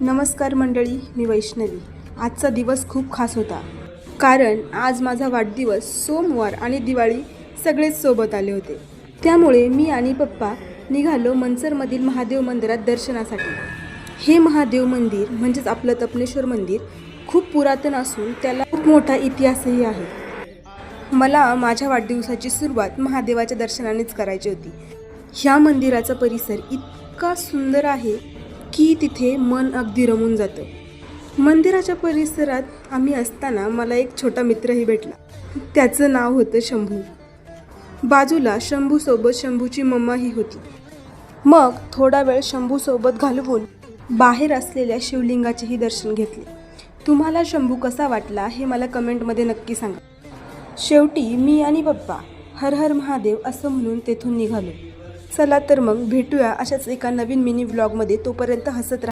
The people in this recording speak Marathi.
नमस्कार मंडळी मी वैष्णवी. आजचा दिवस खूप खास होता. कारण आज माझा वाढदिवस सोमवार आणि दिवाळी सगळेच सोबत आले होते. त्यामुळे मी आणि पप्पा निघालो मनसरमधील महादेव मंदिरात दर्शनासाठी. हे महादेव मंदिर म्हणजेच आपलं तपनेश्वर मंदिर खूप पुरातन असून त्याला खूप मोठा इतिहासही आहे. मला माझ्या वाढदिवसाची सुरुवात महादेवाच्या दर्शनानेच करायची होती. ह्या मंदिराचा परिसर इतका सुंदर आहे की तिथे मन अगदी रमून जातं. मंदिराच्या परिसरात आम्ही असताना मला एक छोटा मित्रही भेटला. त्याचं नाव होतं शंभू. बाजूला शंभूसोबत शंभूची मम्माही होती. मग थोडा वेळ शंभूसोबत घालवून बाहेर असलेल्या शिवलिंगाचेही दर्शन घेतले. तुम्हाला शंभू कसा वाटला हे मला कमेंटमध्ये नक्की सांगा. शेवटी मी आणि पप्पा हर हर महादेव असं म्हणून तेथून निघालो. चला तर मग भेटूया अशाच एका नवीन मिनी व्लॉगमध्ये तोपर्यंत हसत राहा.